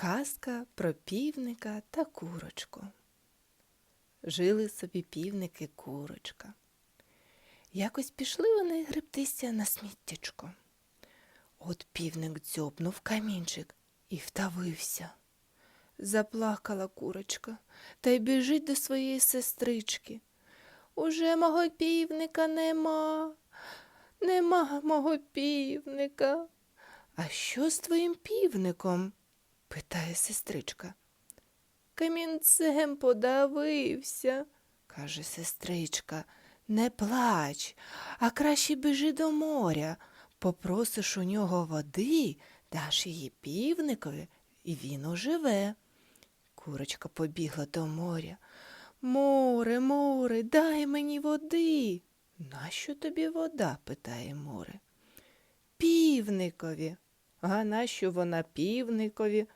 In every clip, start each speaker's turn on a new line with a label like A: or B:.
A: Казка про півника та курочку. Жили собі півник і курочка. Якось пішли вони гребтися на сміттячко. От півник дзьобнув камінчик і втавився. Заплакала курочка та й біжить до своєї сестрички. Уже мого півника нема, нема мого півника. А що з твоїм півником? Питає сестричка. Камінцем подавився, каже сестричка. Не плач, а краще біжи до моря. Попросиш у нього води, даш її півникові, і він оживе. Курочка побігла до моря. Море, море, дай мені води. Нащо тобі вода? питає море. Півникові. А нащо вона півникові?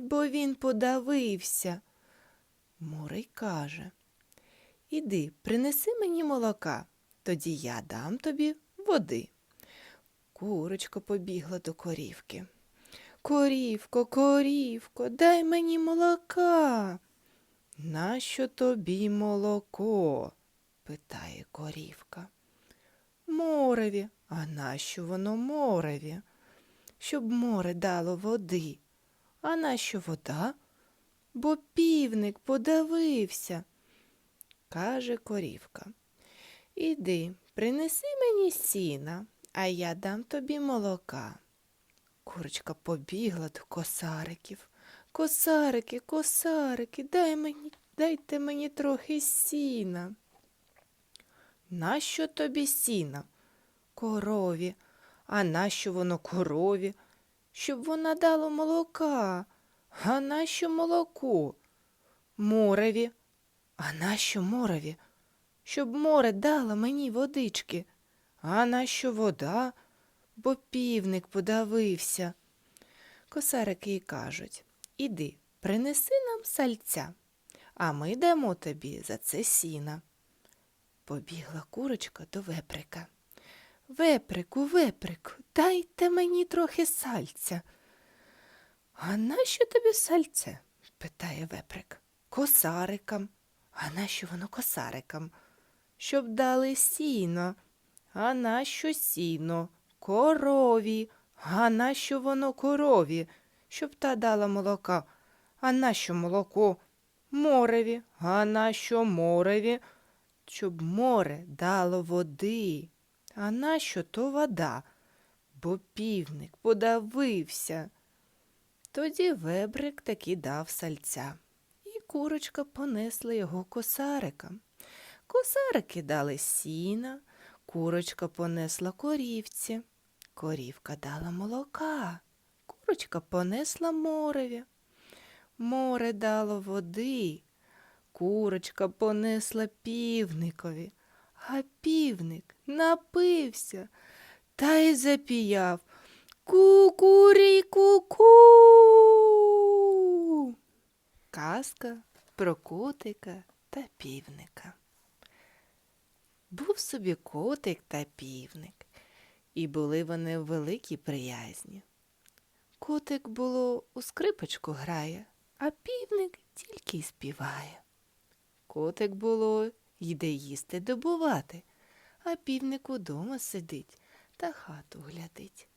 A: Бо він подавився. Море й каже Іди, принеси мені молока, тоді я дам тобі води. Курочка побігла до корівки. Корівко, корівко, дай мені молока. Нащо тобі молоко? питає корівка. Мореві, а нащо воно мореві? Щоб море дало води. А нащо вода? Бо півник подавився, каже корівка. Іди, принеси мені сіна, а я дам тобі молока. Курочка побігла до косариків. Косарики, косарики, дай мені, дайте мені трохи сіна. Нащо тобі сіна? Корові. А нащо воно корові? Щоб вона дала молока. А нащо молоко? Мореві. А нащо мореві? Щоб море дало мені водички. А нащо вода? Бо півник подавився. Косарики й кажуть Іди, принеси нам сальця, а ми дамо тобі за це сіна. Побігла курочка до веприка. Веприку, веприку, дайте мені трохи сальця. А нащо тобі сальце? питає веприк. Косарикам. А нащо воно косарикам? Щоб дали сіно. А нащо сіно? Корові. А нащо воно корові? Щоб та дала молока. А нащо молоко? Мореві. А нащо мореві? Щоб море дало води. А нащо то вода? Бо півник подавився. Тоді вебрик таки дав сальця, і курочка понесла його косарикам. Косарики дали сіна, курочка понесла корівці, корівка дала молока, курочка понесла мореві. Море дало води, курочка понесла півникові, а півник напився та й запіяв. Ку-ку-рі-ку-ку. Казка про котика та півника. Був собі котик та півник, і були вони в великій приязні. Котик було у скрипочку грає, а півник тільки й співає. Котик було йде їсти добувати, а півник удома сидить та хату глядить.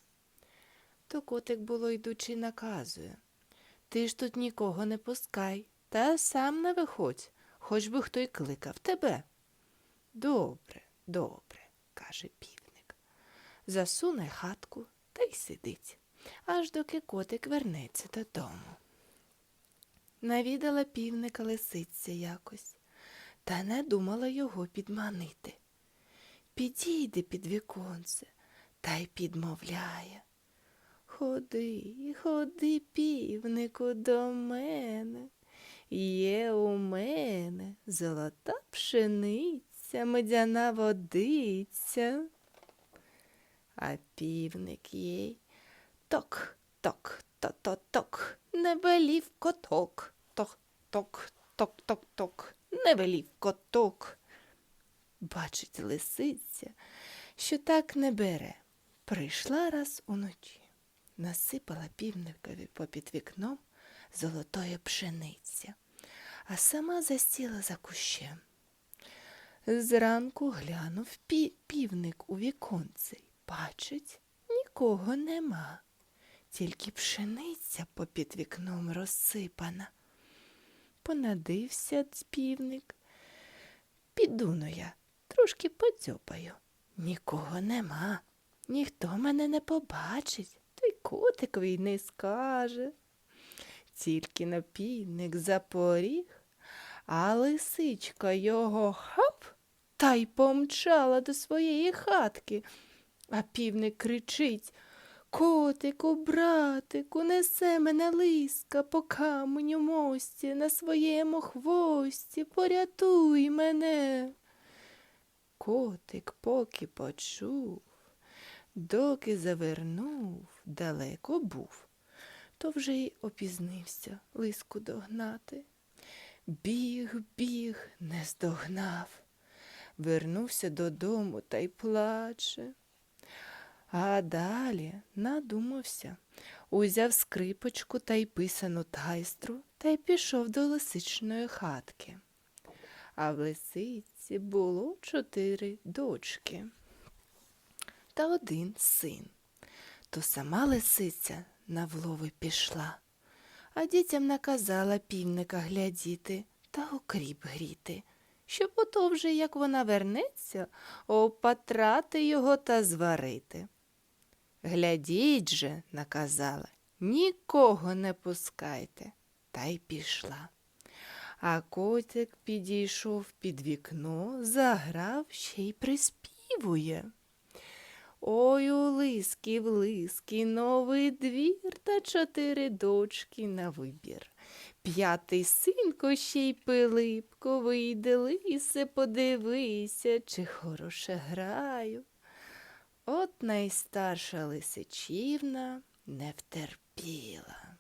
A: То котик було йдучи наказує Ти ж тут нікого не пускай, та сам не виходь, хоч би хто й кликав тебе. Добре, добре, каже півник. Засуне хатку та й сидить, аж доки котик вернеться додому. Навідала півника лисиця якось, та не думала його підманити. Підійде під віконце та й підмовляє. Ходи, ходи, півнику, до мене. Є у мене золота пшениця, медяна водиця. А півник їй ток, ток, то-то-ток, не велів коток, ток, ток, ток, ток, ток, не велів коток. Бачить лисиця, що так не бере. Прийшла раз уночі, насипала півникові попід вікном золотої пшениці, а сама засіла за кущем. Зранку глянув пі- півник у віконце й бачить, нікого нема, тільки пшениця попід вікном розсипана. Понадився ць півник. Піду ну я, трошки подзьопаю. Нікого нема, ніхто мене не побачить, та й котикові й не скаже. Тільки на півник запоріг, а лисичка його хап та й помчала до своєї хатки. А півник кричить Котику, братику, несе мене лиска по каменю мості на своєму хвості, порятуй мене. Котик поки почув, доки завернув, далеко був, то вже й опізнився лиску догнати. Біг, біг, не здогнав. Вернувся додому та й плаче. А далі надумався, узяв скрипочку та й писану тайстру та й пішов до лисичної хатки. А в лисиці було чотири дочки та один син. То сама лисиця на влови пішла, а дітям наказала півника глядіти та окріп гріти, щоб ото вже, як вона вернеться, опатрати його та зварити. Глядіть же, наказала, нікого не пускайте, та й пішла. А котик підійшов під вікно, заграв ще й приспівує. Ой, у лиски в лиски новий двір та чотири дочки на вибір. П'ятий синко ще й Пилипко, вийди лисе, подивися, чи хороше граю. От найстарша лисичівна не втерпіла.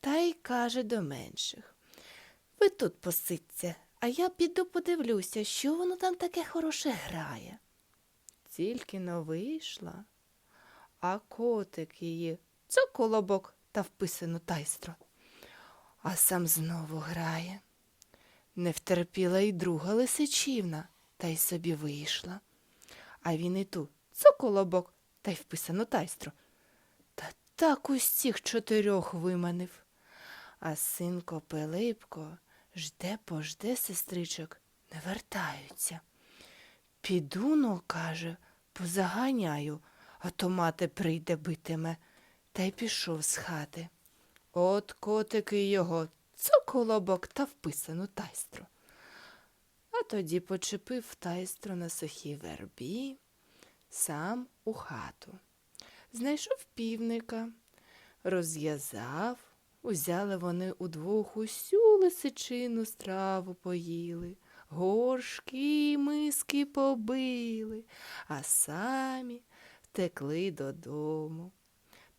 A: Та й каже до менших. Ви тут посидьте, а я піду подивлюся, що воно там таке хороше грає. Тільки но вийшла, а котик її цоколобок та вписану тайстру, а сам знову грає. Не втерпіла й друга лисичівна, та й собі вийшла. А він і ту цоколобок та й вписану тайстру. Та так усіх чотирьох виманив. А синко Пилипко жде пожде сестричок, не вертаються. Піду, но, каже, позаганяю, а то мати прийде битиме, та й пішов з хати. От котики його цоколобок та вписану тайстру. А тоді почепив тайстру на сухій вербі, сам у хату. Знайшов півника, розв'язав, узяли вони удвох усю лисичину страву поїли, горшки миски побили, а самі втекли додому.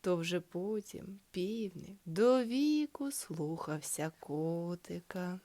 A: То вже потім півник до віку слухався котика.